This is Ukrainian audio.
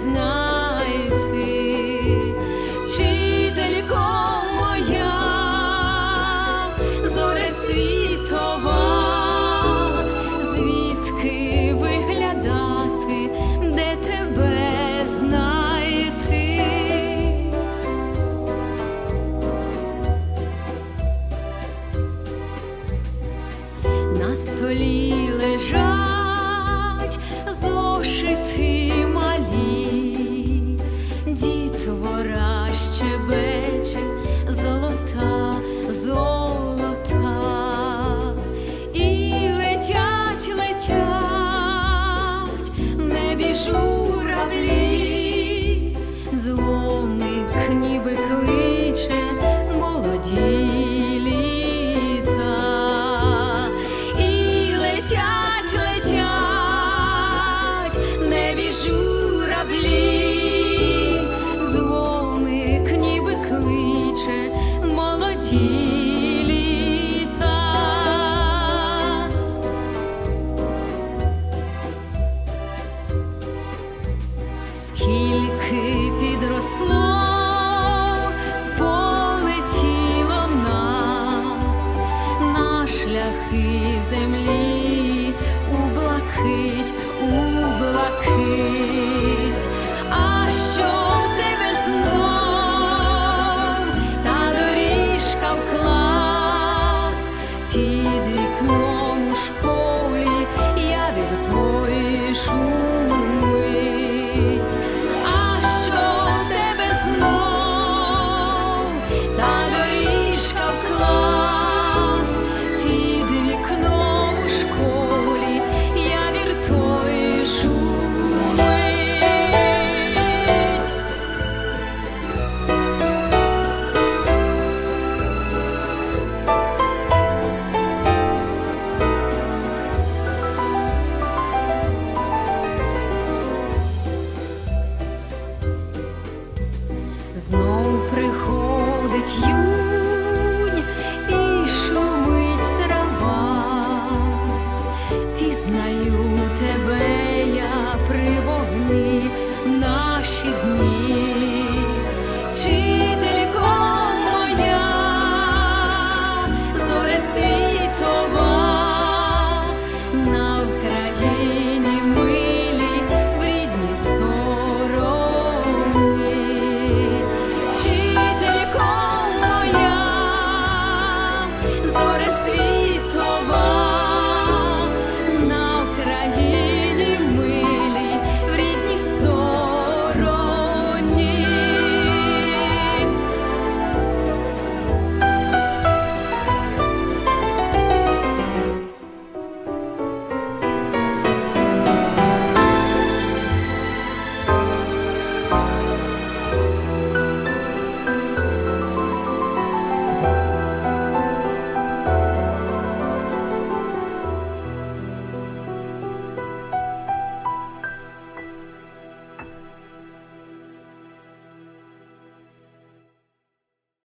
is not небі журавлі, дзвоник ніби кличе молоді літа і летять, летять, небі журавлі. Дзвоник ніби кличе молоді. землі у блакить, у блакить. знов приходить юнь і шумить трава, пізнаю тебе я при вогні наші дні.